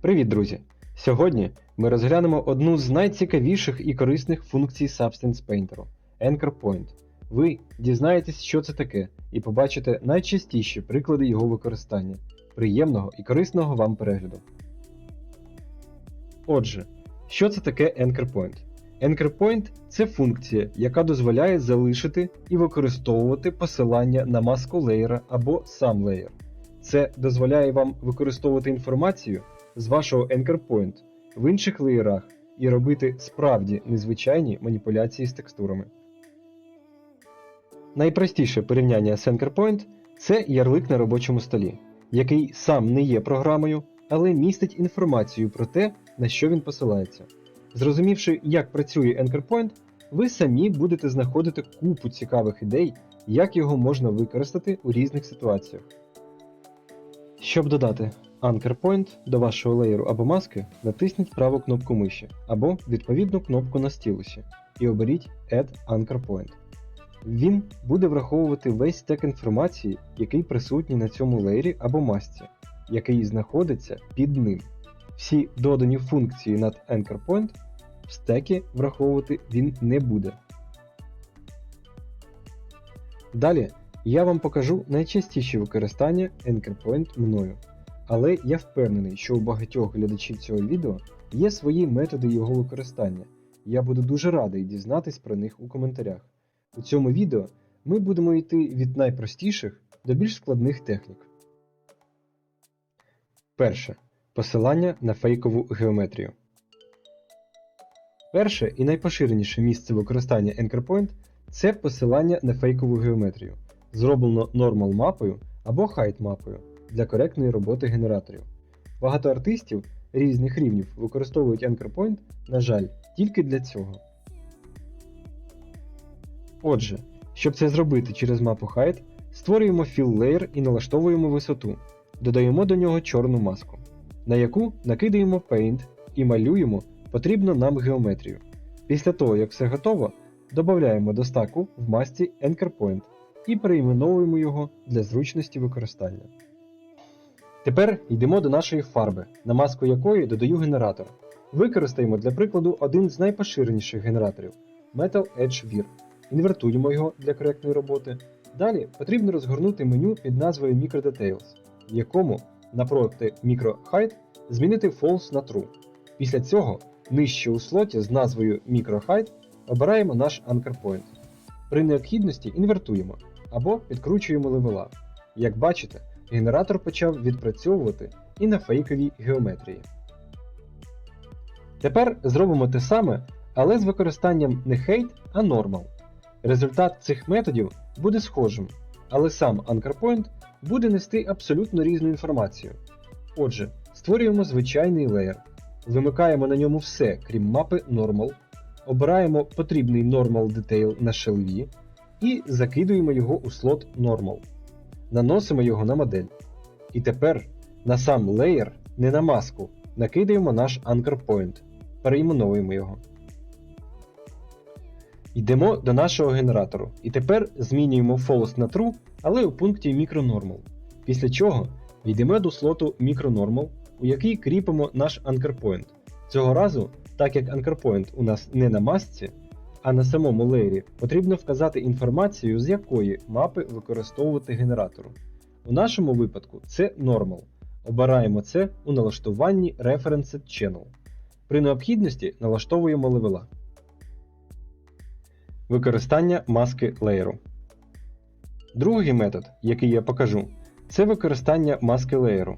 Привіт, друзі! Сьогодні ми розглянемо одну з найцікавіших і корисних функцій Substance Painter – Anchor Point. Ви дізнаєтесь, що це таке, і побачите найчастіші приклади його використання. Приємного і корисного вам перегляду. Отже, що це таке Anchor Point? Anchor Point – це функція, яка дозволяє залишити і використовувати посилання на маску леєра або сам леєр. Це дозволяє вам використовувати інформацію з вашого Anchor Point в інших леєрах і робити справді незвичайні маніпуляції з текстурами. Найпростіше порівняння з Anchor Point – це ярлик на робочому столі, який сам не є програмою, але містить інформацію про те, на що він посилається. Зрозумівши, як працює Anchor Point, ви самі будете знаходити купу цікавих ідей, як його можна використати у різних ситуаціях. Щоб додати Anchor Point до вашого леєру або маски, натисніть праву кнопку миші або відповідну кнопку на стілусі і оберіть Add Anchor Point. Він буде враховувати весь стек інформації, який присутній на цьому леєрі або масці, який знаходиться під ним. Всі додані функції над Anchor Point в стекі враховувати він не буде. Далі я вам покажу найчастіші використання Anchor Point мною. Але я впевнений, що у багатьох глядачів цього відео є свої методи його використання. Я буду дуже радий дізнатись про них у коментарях. У цьому відео ми будемо йти від найпростіших до більш складних технік. Перше. Посилання на фейкову геометрію. Перше і найпоширеніше місце використання Anchor Point – це посилання на фейкову геометрію, зроблено нормал мапою або height мапою для коректної роботи генераторів. Багато артистів різних рівнів використовують Anchor Point, на жаль, тільки для цього. Отже, щоб це зробити через мапу Height, створюємо Fill Layer і налаштовуємо висоту. Додаємо до нього чорну маску, на яку накидаємо Paint і малюємо потрібну нам геометрію. Після того, як все готово, додаємо до стаку в масці Anchor Point і перейменовуємо його для зручності використання. Тепер йдемо до нашої фарби, на маску якої додаю генератор. Використаємо для прикладу один з найпоширеніших генераторів Metal Edge Vir. Інвертуємо його для коректної роботи. Далі потрібно розгорнути меню під назвою Micro Details, в якому напроти Micro Height змінити False на True. Після цього нижче у слоті з назвою Micro Height обираємо наш Anchor Point. При необхідності інвертуємо або підкручуємо левела. Як бачите, генератор почав відпрацьовувати і на фейковій геометрії. Тепер зробимо те саме, але з використанням не Height, а Normal. Результат цих методів буде схожим, але сам Anchor Point буде нести абсолютно різну інформацію. Отже, створюємо звичайний леєр, вимикаємо на ньому все, крім мапи Normal, обираємо потрібний Normal Detail на шелві і закидуємо його у слот Normal. Наносимо його на модель. І тепер на сам леєр, не на маску, накидаємо наш Anchor Point, перейменовуємо його. Йдемо до нашого генератору і тепер змінюємо false на true, але у пункті micronormal. Після чого йдемо до слоту micronormal, у який кріпимо наш anchor point. Цього разу, так як anchor point у нас не на масці, а на самому леєрі, потрібно вказати інформацію, з якої мапи використовувати генератору. У нашому випадку це normal. Обираємо це у налаштуванні Referenced Channel. При необхідності налаштовуємо левела. Використання маски леєру. Другий метод, який я покажу, це використання маски леєру.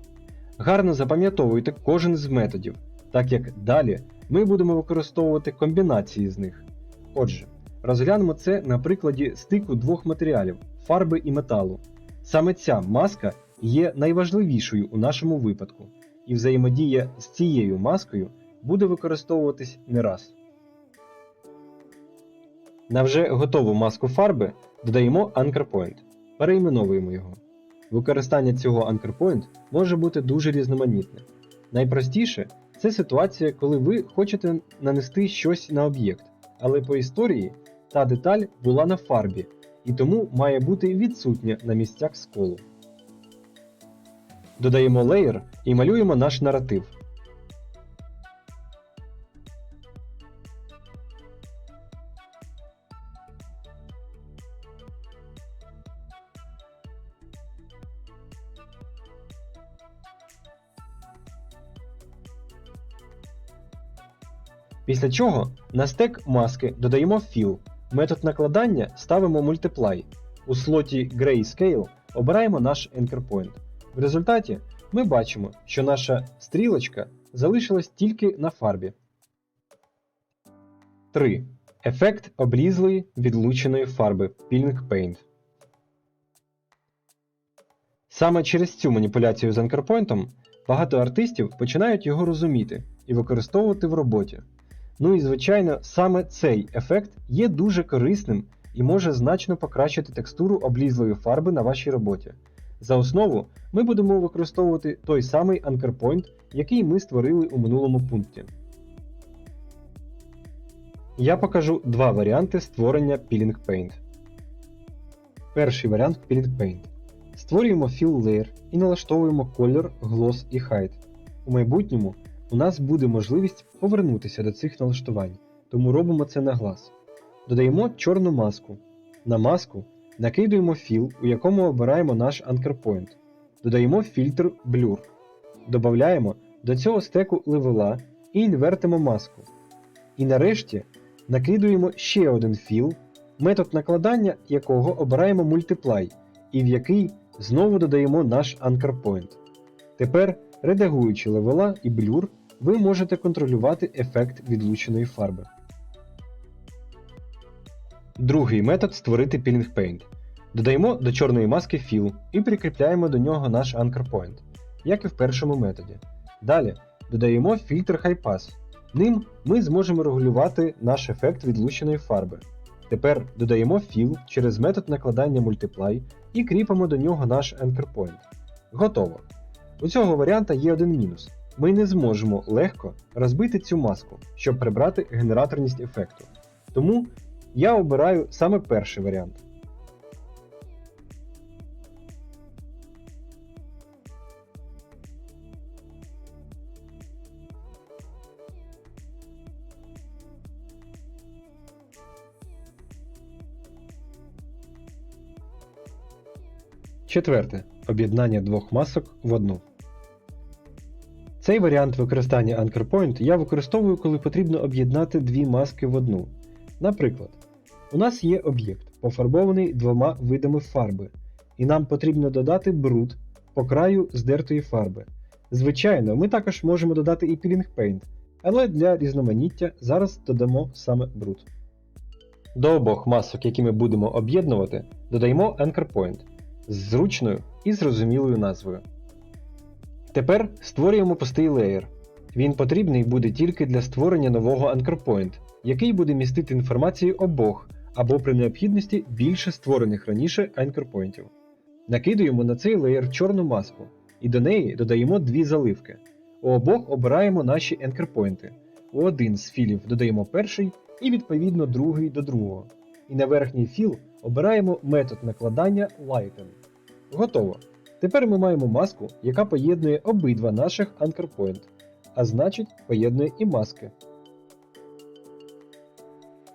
Гарно запам'ятовуйте кожен з методів, так як далі ми будемо використовувати комбінації з них. Отже, розглянемо це на прикладі стику двох матеріалів фарби і металу. Саме ця маска є найважливішою у нашому випадку, і взаємодія з цією маскою буде використовуватись не раз. На вже готову маску фарби додаємо Point, перейменовуємо його. Використання цього Point може бути дуже різноманітне. Найпростіше це ситуація, коли ви хочете нанести щось на об'єкт, але по історії та деталь була на фарбі і тому має бути відсутня на місцях сколу. Додаємо леєр і малюємо наш наратив. Після чого на стек маски додаємо fill. Метод накладання ставимо multiply. У слоті Grayscale обираємо наш anchor point. В результаті ми бачимо, що наша стрілочка залишилась тільки на фарбі. 3. Ефект облізлої відлученої фарби Peeling Paint. Саме через цю маніпуляцію з анкерпойнтом багато артистів починають його розуміти і використовувати в роботі. Ну і звичайно, саме цей ефект є дуже корисним і може значно покращити текстуру облізлої фарби на вашій роботі. За основу ми будемо використовувати той самий анкерпойнт, який ми створили у минулому пункті. Я покажу два варіанти створення Peeling Paint. Перший варіант Peeling Paint. Створюємо Fill Layer і налаштовуємо колір, Gloss і Height. У майбутньому у нас буде можливість повернутися до цих налаштувань, тому робимо це на глаз. Додаємо чорну маску. На маску накидуємо філ, у якому обираємо наш Point. Додаємо фільтр Blur. Додаємо до цього стеку левела і інвертимо маску. І нарешті накидуємо ще один філ, метод накладання якого обираємо Multiply, і в який знову додаємо наш Anchor Point. Тепер, редагуючи левела і блюр, ви можете контролювати ефект відлученої фарби. Другий метод створити Peeling Paint. Додаємо до чорної маски Fill і прикріпляємо до нього наш Anchor Point, як і в першому методі. Далі додаємо фільтр High Pass. Ним ми зможемо регулювати наш ефект відлученої фарби. Тепер додаємо Fill через метод накладання Multiply і кріпимо до нього наш Anchor Point. Готово. У цього варіанта є один мінус. Ми не зможемо легко розбити цю маску, щоб прибрати генераторність ефекту. Тому я обираю саме перший варіант. Четверте. Об'єднання двох масок в одну. Цей варіант використання Anchor Point я використовую, коли потрібно об'єднати дві маски в одну. Наприклад, у нас є об'єкт, пофарбований двома видами фарби, і нам потрібно додати бруд по краю здертої фарби. Звичайно, ми також можемо додати і Peeling Paint, але для різноманіття зараз додамо саме бруд. До обох масок, які ми будемо об'єднувати, додаємо Anchor Point з зручною і зрозумілою назвою. Тепер створюємо пустий леєр. Він потрібний буде тільки для створення нового Anchor Point, який буде містити інформацію обох або при необхідності більше створених раніше Anchor Pointів. Накидуємо на цей леєр чорну маску і до неї додаємо дві заливки. У обох обираємо наші Anchor Point. У один з філів додаємо перший і відповідно другий до другого. І на верхній філ обираємо метод накладання Lighten. Готово. Тепер ми маємо маску, яка поєднує обидва наших Anchor Point, а значить поєднує і маски.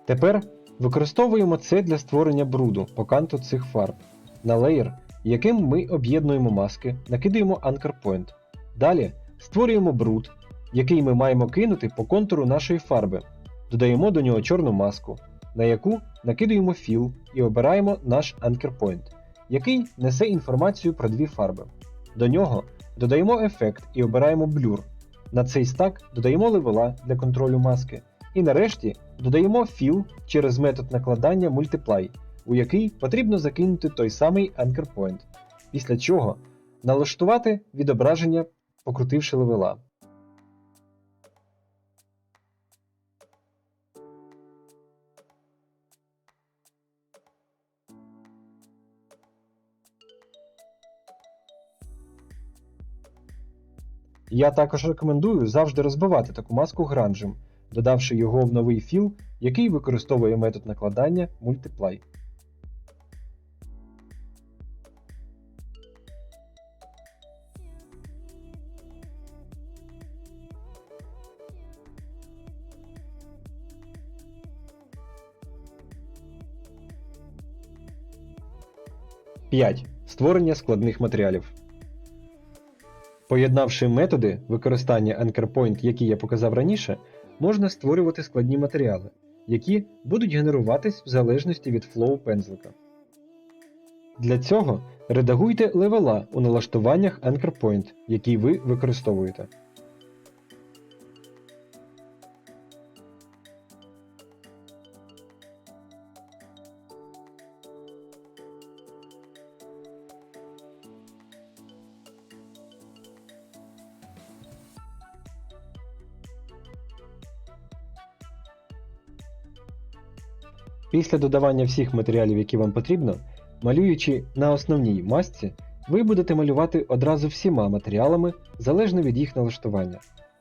Тепер використовуємо це для створення бруду по канту цих фарб. На леєр, яким ми об'єднуємо маски, накидаємо Anchor Point. Далі створюємо бруд, який ми маємо кинути по контуру нашої фарби. Додаємо до нього чорну маску, на яку накидуємо філ і обираємо наш Anchor Point який несе інформацію про дві фарби. До нього додаємо ефект і обираємо блюр. На цей стак додаємо левела для контролю маски. І нарешті додаємо філ через метод накладання Multiply, у який потрібно закинути той самий Anchor Point, після чого налаштувати відображення, покрутивши левела. Я також рекомендую завжди розбивати таку маску гранжем, додавши його в новий філ, який використовує метод накладання Multiply. Створення складних матеріалів. Поєднавши методи використання AnchorPoint, які я показав раніше, можна створювати складні матеріали, які будуть генеруватись в залежності від флоу пензлика. Для цього редагуйте левела у налаштуваннях AnchorPoint, які ви використовуєте. Після додавання всіх матеріалів, які вам потрібно, малюючи на основній масці, ви будете малювати одразу всіма матеріалами залежно від їх налаштування.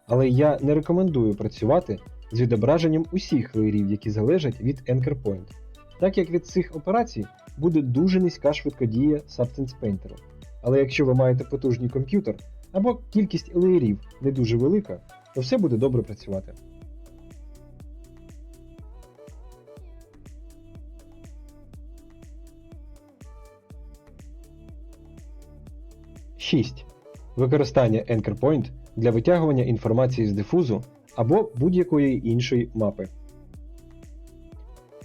Але я не рекомендую працювати з відображенням усіх леєрів, які залежать від Anchor Point, так як від цих операцій буде дуже низька швидкодія Substance Painter. Але якщо ви маєте потужний комп'ютер або кількість леєрів не дуже велика, то все буде добре працювати. Шість. Використання Anchor Point для витягування інформації з дифузу або будь-якої іншої мапи.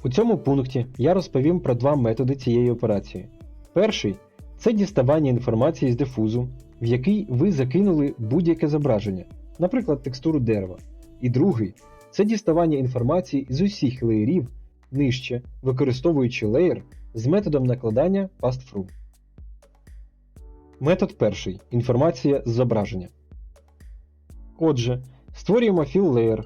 У цьому пункті я розповім про два методи цієї операції. Перший це діставання інформації з дифузу, в який ви закинули будь-яке зображення, наприклад, текстуру дерева. І другий це діставання інформації з усіх леєрів нижче, використовуючи леєр з методом накладання pass-through. Метод перший. Інформація з зображення. Отже, створюємо fill layer.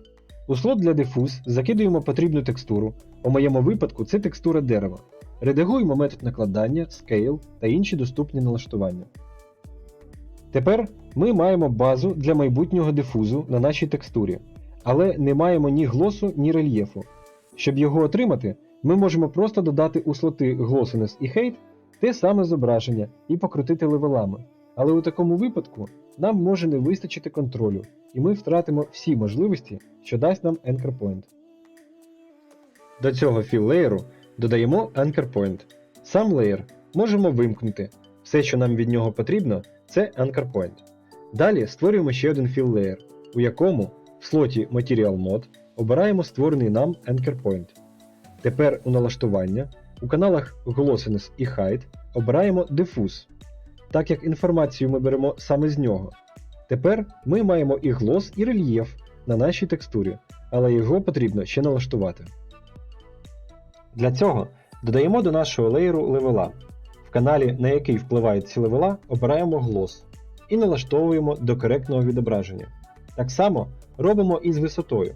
У слот для дифуз закидуємо потрібну текстуру. У моєму випадку це текстура дерева. Редагуємо метод накладання, scale та інші доступні налаштування. Тепер ми маємо базу для майбутнього дифузу на нашій текстурі, але не маємо ні глосу, ні рельєфу. Щоб його отримати, ми можемо просто додати у слоти Glossiness і Height те саме зображення і покрутити левелами. Але у такому випадку нам може не вистачити контролю, і ми втратимо всі можливості, що дасть нам Anchor Point. До цього layer додаємо Anchor Point. Сам леєр можемо вимкнути. Все, що нам від нього потрібно, це Anchor Point. Далі створюємо ще один layer, у якому в слоті Material Mode обираємо створений нам Anchor Point. Тепер у налаштування у каналах Glossiness і Height обираємо Diffuse, так як інформацію ми беремо саме з нього. Тепер ми маємо і глос, і рельєф на нашій текстурі, але його потрібно ще налаштувати. Для цього додаємо до нашого леєру левела. В каналі, на який впливають ці левела, обираємо глос і налаштовуємо до коректного відображення. Так само робимо і з висотою.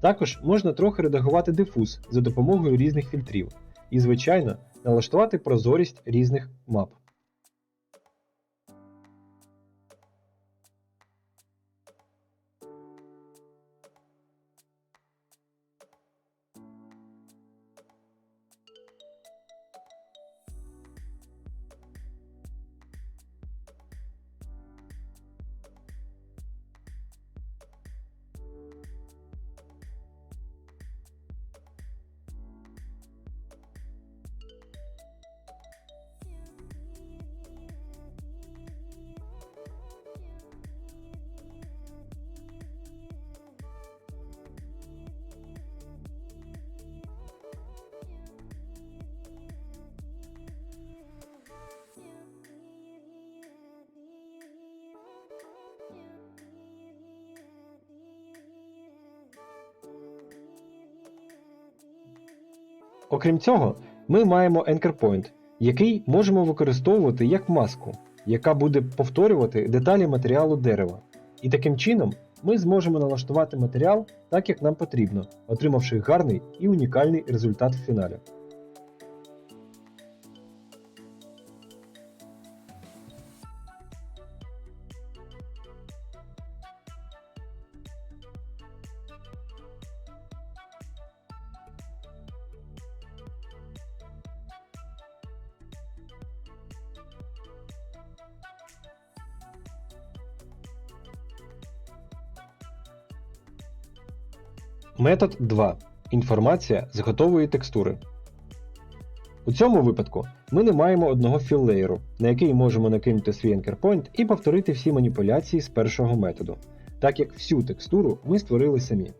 Також можна трохи редагувати дифуз за допомогою різних фільтрів і, звичайно, налаштувати прозорість різних мап. Окрім цього, ми маємо Anchor Point, який можемо використовувати як маску, яка буде повторювати деталі матеріалу дерева. І таким чином ми зможемо налаштувати матеріал так, як нам потрібно, отримавши гарний і унікальний результат в фіналі. Метод 2. Інформація з готової текстури. У цьому випадку ми не маємо одного філлеєру, на який можемо накинути свій point і повторити всі маніпуляції з першого методу, так як всю текстуру ми створили самі.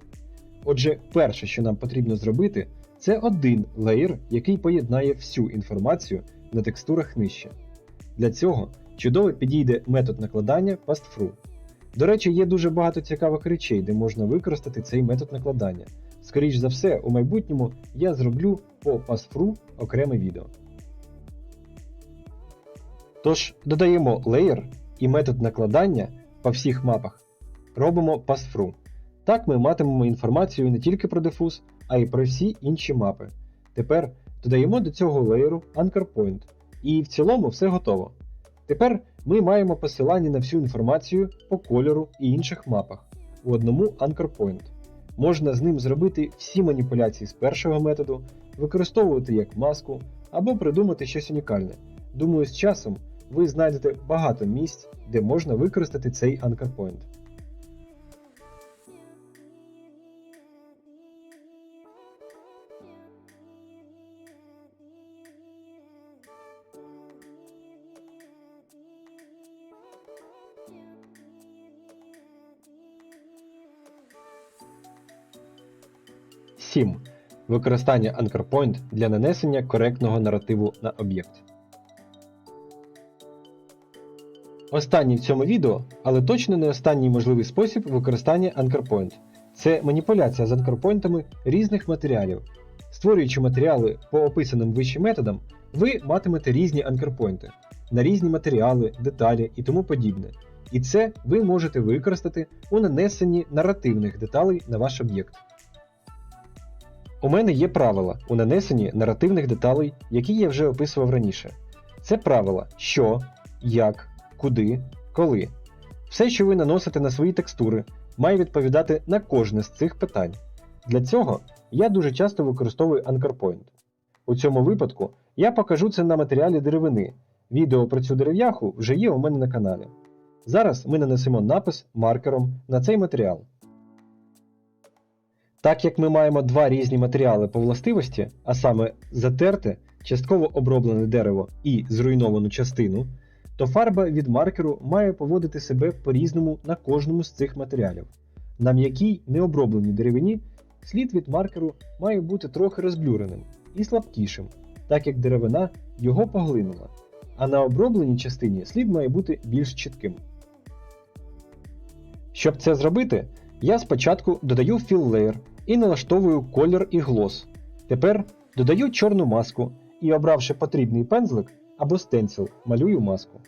Отже, перше, що нам потрібно зробити, це один леєр, який поєднає всю інформацію на текстурах нижче. Для цього чудово підійде метод накладання PastFru. До речі, є дуже багато цікавих речей, де можна використати цей метод накладання. Скоріш за все, у майбутньому я зроблю по PastFru окреме відео. Тож, додаємо layer і метод накладання по всіх мапах. Робимо PastFru. Так ми матимемо інформацію не тільки про дифуз, а й про всі інші мапи. Тепер додаємо до цього леєру Anchor Point. І в цілому все готово. Тепер ми маємо посилання на всю інформацію по кольору і інших мапах у одному Anchor Point. Можна з ним зробити всі маніпуляції з першого методу, використовувати як маску або придумати щось унікальне. Думаю, з часом ви знайдете багато місць, де можна використати цей Anchor Point. Сім. Використання Anchor Point для нанесення коректного наративу на об'єкт. Останній в цьому відео, але точно не останній можливий спосіб використання Anchor Point. Це маніпуляція з анкорпойнтами різних матеріалів. Створюючи матеріали по описаним вище методам, ви матимете різні анкерпойнти на різні матеріали, деталі і тому подібне. І це ви можете використати у нанесенні наративних деталей на ваш об'єкт. У мене є правила у нанесенні наративних деталей, які я вже описував раніше. Це правила що, як, куди, коли. Все, що ви наносите на свої текстури, має відповідати на кожне з цих питань. Для цього я дуже часто використовую Anchor Point. У цьому випадку я покажу це на матеріалі деревини. Відео про цю дерев'яху вже є у мене на каналі. Зараз ми нанесемо напис маркером на цей матеріал. Так як ми маємо два різні матеріали по властивості, а саме затерте, частково оброблене дерево і зруйновану частину, то фарба від маркеру має поводити себе по-різному на кожному з цих матеріалів. На м'якій необробленій деревині слід від маркеру має бути трохи розблюреним і слабкішим, так як деревина його поглинула, а на обробленій частині слід має бути більш чітким. Щоб це зробити, я спочатку додаю Fill Layer і налаштовую колір і глос. Тепер додаю чорну маску і, обравши потрібний пензлик або стенсил, малюю маску.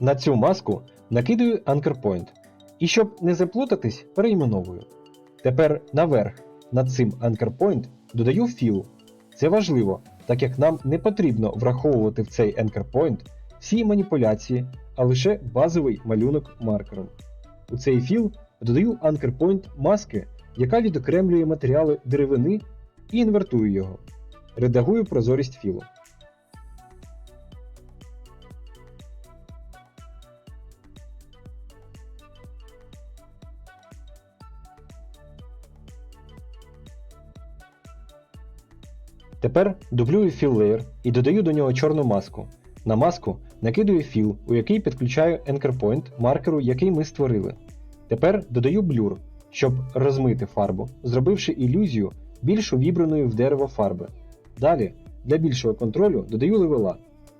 На цю маску накидаю Anchor Point. І щоб не заплутатись, перейменовую. Тепер наверх над цим Anchor Point додаю Fill. Це важливо, так як нам не потрібно враховувати в цей Anchor Point всі маніпуляції, а лише базовий малюнок маркером. У цей філ додаю Anchor Point маски, яка відокремлює матеріали деревини і інвертую його. Редагую прозорість філу. Тепер дублюю Fill Layer і додаю до нього чорну маску. На маску накидаю філ, у який підключаю Anchor Point маркеру, який ми створили. Тепер додаю блюр, щоб розмити фарбу, зробивши ілюзію більш увібраною в дерево фарби. Далі, для більшого контролю додаю левела.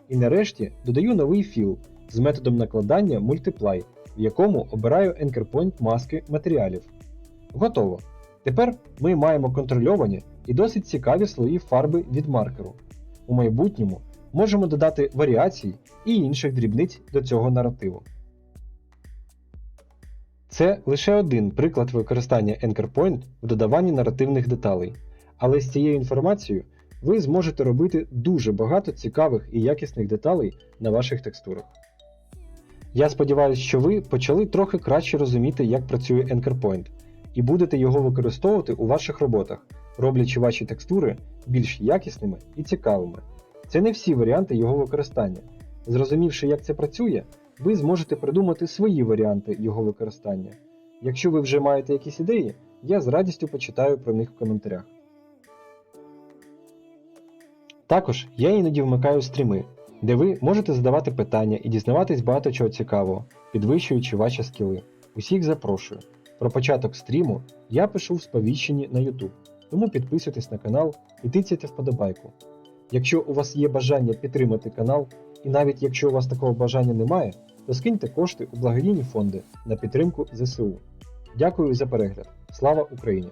І нарешті додаю новий філ з методом накладання Multiply, в якому обираю Anchor Point маски матеріалів. Готово. Тепер ми маємо контрольовані і досить цікаві слої фарби від маркеру. У майбутньому можемо додати варіацій і інших дрібниць до цього наративу. Це лише один приклад використання Anchor Point в додаванні наративних деталей, але з цією інформацією ви зможете робити дуже багато цікавих і якісних деталей на ваших текстурах. Я сподіваюся, що ви почали трохи краще розуміти, як працює Anchor Point, і будете його використовувати у ваших роботах, роблячи ваші текстури більш якісними і цікавими. Це не всі варіанти його використання. Зрозумівши, як це працює, ви зможете придумати свої варіанти його використання. Якщо ви вже маєте якісь ідеї, я з радістю почитаю про них в коментарях. Також я іноді вмикаю стріми, де ви можете задавати питання і дізнаватись багато чого цікавого, підвищуючи ваші скіли. Усіх запрошую. Про початок стріму я пишу в сповіщенні на YouTube, тому підписуйтесь на канал і тицяйте вподобайку. Якщо у вас є бажання підтримати канал, і навіть якщо у вас такого бажання немає, то скиньте кошти у благодійні фонди на підтримку ЗСУ. Дякую за перегляд. Слава Україні!